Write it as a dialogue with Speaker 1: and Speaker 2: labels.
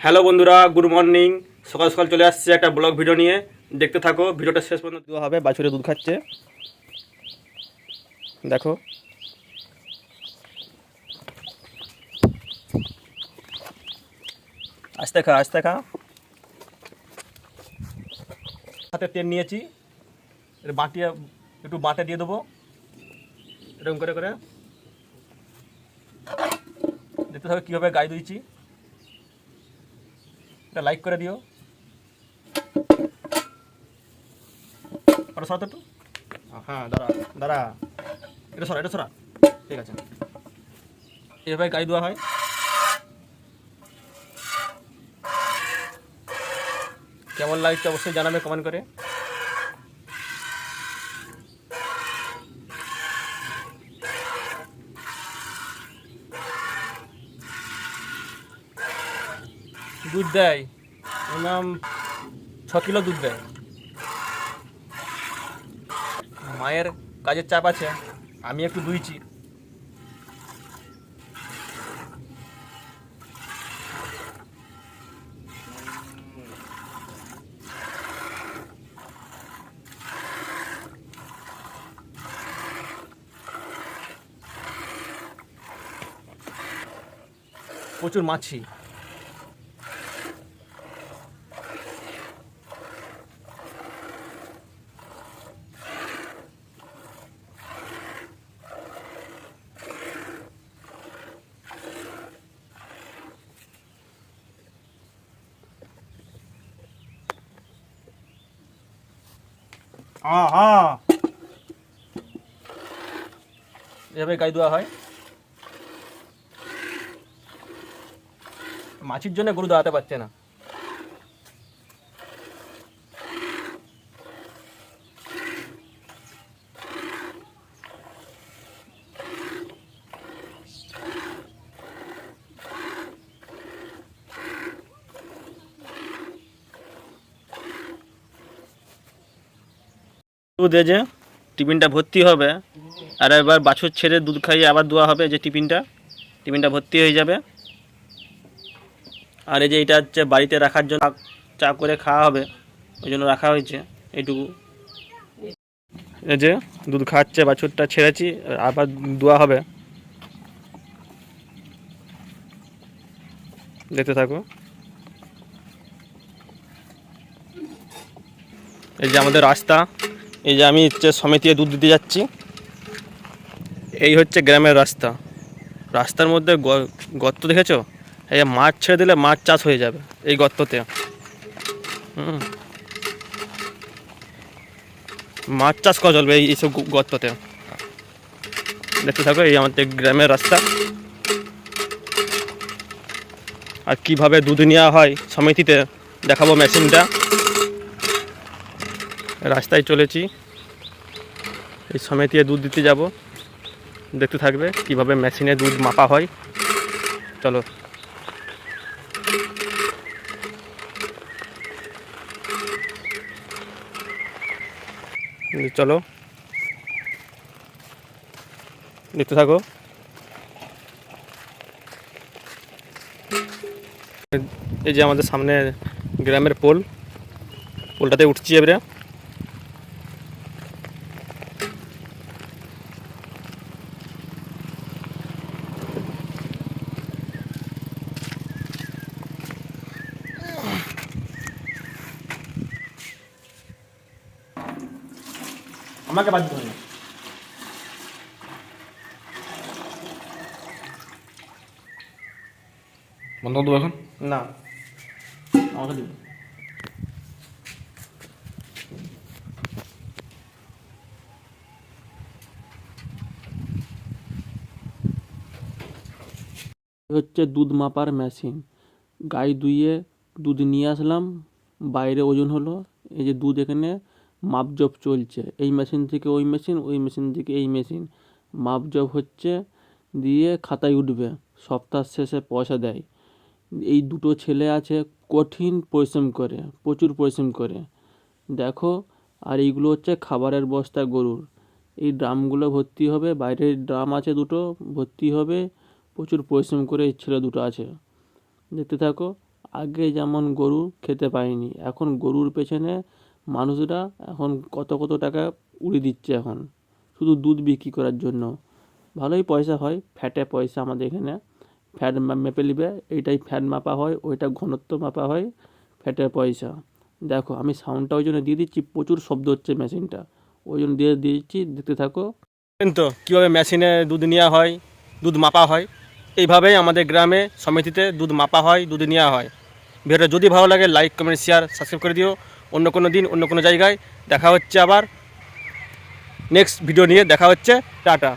Speaker 1: Hello বন্ধুরা, good morning. সকাল সকাল চলে আসছে একটা ব্লগ ভিডিও নিয়ে। দেখতে থাকো, ভিডিওটা শেষ পর্যন্ত দেওয়া হবে, বাছুরে দুধ খাচ্ছে। দেখো। আস্তে খা আস্তে খা। হাতে তেল নিয়েছি। এটা বাটিয়ে একটু বাটে দিয়ে দেবো। এরকম করে করে। দেখতে থাকো কীভাবে গায়ে দিয়েছি। এটা লাইক করে দিও। ওটা সরা একটু। হ্যাঁ দাঁড়া দাঁড়া। এটা সরা এটা সরা। ঠিক আছে। এভাবে গায়ে দেওয়া হয়। কেমন লাগছে অবশ্যই জানাবে কমেন্ট করে। দুধ দেয়। মিনিমাম ছ কিলো দুধ দেয়। মায়ের কাজের চাপ আছে, আমি একটু দুইছি। প্রচুর মাছি। আহা। এভাবে গাই দেওয়া হয়। মাছির জন্য গরু দাঁড়াতে পারছে না। এই যে টিফিনটা ভর্তি হবে। আর এবার বাছুর ছেড়ে দুধ খাইয়ে আবার দেওয়া হবে যে টিফিনটা। টিফিনটা ভর্তি হয়ে যাবে। আর এই যে এটা হচ্ছে বাড়িতে রাখার জন্য চা করে খাওয়া হবে। ওই জন্য রাখা হয়েছে এইটুকু। এই যে দুধ খাচ্ছে, বাছুরটা ছেড়েছি, আবার দোয়া হবে। দেখতে থাকো। এই যে আমাদের রাস্তা। এই যে আমি হচ্ছে সমিতিতে দুধ দিতে যাচ্ছি। এই হচ্ছে গ্রামের রাস্তা। রাস্তার মধ্যে গর্ত দেখেছ? এই মাছ ছেড়ে দিলে মাছ চাষ হয়ে যাবে এই গর্ততে। হুম। মাছ চাষ করা চলবে এইসব গর্ততে। দেখতে থাকো, এই আমাদের গ্রামের রাস্তা। আর কীভাবে দুধ নেওয়া হয় সমিতিতে দেখাবো মেশিনটা। রাস্তায় চলেছি। এই সমিতিতে দুধ দিতে যাব। দেখতে থাকবে কীভাবে মেশিনে দুধ মাপা হয়। চলো। চলো। দেখতে থাকো। এই যে আমাদের সামনে গ্রামের পোল। পোলটাতে উঠছি এবারে আমাকে বাদ দিতে হবে
Speaker 2: বন্ধ দেবো এখন?
Speaker 1: না। আমাকে দিবি। হচ্ছে দুধ মাপার মেশিন। গাই দুইয়ে দুধ নিয়ে আসলাম বাইরে ওজন হলো। এই যে দুধ এখানে মাপজপ চলছে। এই মেশিন থেকে ওই মেশিন ওই মেশিন থেকে এই মেশিন মাপজপ হচ্ছে দিয়ে খাতায় উঠবে, সপ্তাহ শেষে পয়সা দেয়। এই দুটো ছেলে আছে, কঠিন পরিশ্রম করে, প্রচুর পরিশ্রম করে। দেখো, আর এইগুলো হচ্ছে খাবারের বস্তা গরুর। এই ড্রামগুলো ভর্তি হবে, বাইরের ড্রাম আছে দুটো, ভর্তি হবে, প্রচুর পরিশ্রম করে এই ছেলে দুটো আছে। দেখতে থাকো, আগে যেমন গরু খেতে পায়নি এখন গরুর পেছনে মানুষরা এখন কত কত টাকা উড়িয়ে দিচ্ছে এখন। শুধু দুধ বিক্রি করার জন্য। ভালোই পয়সা হয়, ফ্যাটে পয়সা আমাদের এখানে। ফ্যাট মেপে নিবে, এইটাই ফ্যাট মাপা হয়, ওইটা ঘনত্ব মাপা হয় ফ্যাটের পয়সা। দেখো, আমি সাউন্ডটা ওই জন্য দিয়ে দিচ্ছি, প্রচুর শব্দ হচ্ছে মেশিনটা ওই জন্য দিয়ে দিচ্ছি, দেখতে থাকো।
Speaker 2: তো, কীভাবে মেশিনে দুধ নেওয়া হয়, দুধ মাপা হয়। এইভাবেই আমাদের গ্রামে সমিতিতে দুধ মাপা হয়, দুধ নেওয়া হয়। ভিডিওটা যদি ভালো লাগে লাইক কমেন্ট শেয়ার সাবস্ক্রাইব করে দিও। অন্য কোনো দিন, অন্য কোনো জায়গায়। দেখা হচ্ছে আবার। নেক্সট ভিডিও নিয়ে দেখা হচ্ছে। টাটা।